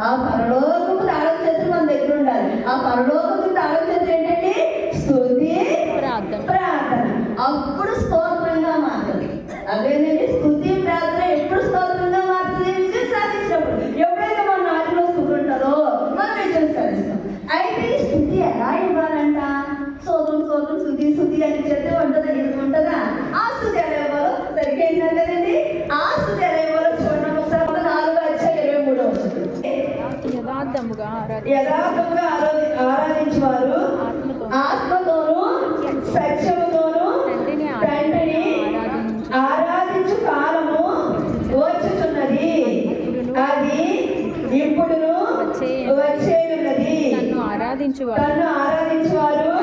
ఆ పరలోకపు తాళం చేతులు మన దగ్గర ఉండాలి. ఆ పరలోకపు తాళం చేతులు ఏంటండి స్తుతి ప్రార్థన. ప్రార్థన. అప్పుడు స్తోత్రంగా మారుతుంది. అదేనండి స్థుతి ప్రార్థన ఎప్పుడు స్తోత్రంగా మారుతుంది విజయం సాధించినప్పుడు ఎప్పుడైతే మన నాటిలో స్థుతి ఉంటుందో మనం విజయం సాధిస్తాం అయితే ఈ స్థుతి ఎలా ఇవ్వాలంట స్తోత్రం స్తోత్రం స్థుతి స్థుతి అని చెప్తే ఉంటుందా ఇది ఉంటుందా ఆ స్థుతి ఎలా ఇవ్వాలో సరిగ్గా ఏంటంటే కదండి ఆ స్థుతి ఎలా ఇవ్వాలో చూడండి ఒకసారి ఒక నాలుగు వచ్చే ఇరవై మూడో యథార్థముగా ఆరాధన యథార్థంగా ఆరాధి ఆరాధించేవారు ఆత్మతో ఆత్మతోను సత్యముతోను తండ్రిని ఆరాధించు. ఆరాధించు కాలము వచ్చుచున్నది. అది ఇప్పుడును వచ్చేయున్నది. నన్ను ఆరాధించువారు. తన్ను ఆరాధించువారు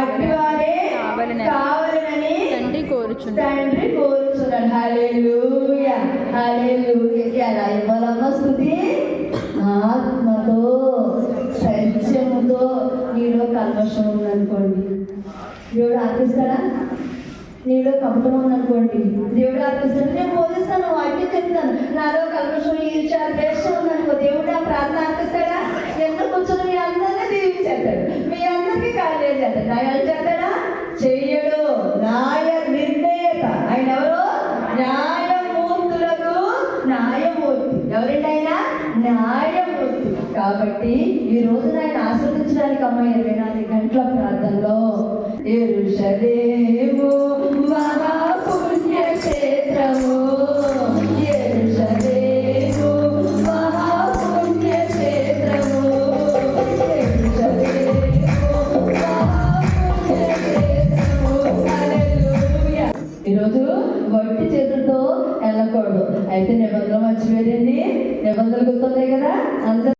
అట్టివారే కావాలనని తండ్రి కోరుచున్నాడు తండ్రి కోరుచున్నాడు. హల్లెలూయా. హల్లెలూయా. ఎలా ఇవ్వాలమ్మ స్థుతి? ఆత్మతో సత్యముతో నీలో కల్మషం ఉందనుకోండి. దేవుడు ఆర్పిస్తాడా నీలో కపటం ఉందనుకోండి. దేవుడు ఆర్పిస్తాడు నేను బోధిస్తాను వాటిని చెప్తాను. నాలో కల్మషం ఈర్చ ద్వేషం ఉందనుకో దేవుడు ఆ ప్రార్థన ఆర్పిస్తాడా ఎందుకు కూర్చొని మీ అందరినీ దీవించేస్తాడు. మీ అందరికీ కార్యం చేస్తాడు. న్యాయాలు చేస్తాడా? చెయ్యడు. నాయ నిర్ణయత ఆయన ఎవరు? న్యాయమూర్తులకు న్యాయమూర్తి. ఎవరండి ఆయన? న్యాయమూర్తి కాబట్టి ఈ రోజు ఆయన ఆస్వాదించడానికి అమ్మ ఇరవై నాలుగు గంటల ప్రార్థనలో ఎరుషలేము మహాపుణ్య ఈరోజు వట్టి చేతులతో వెళ్ళకూడదు. అయితే నిబంధన మర్చిపోయారండి. నిబంధనలు గుర్తున్నాయి కదా? అందరూ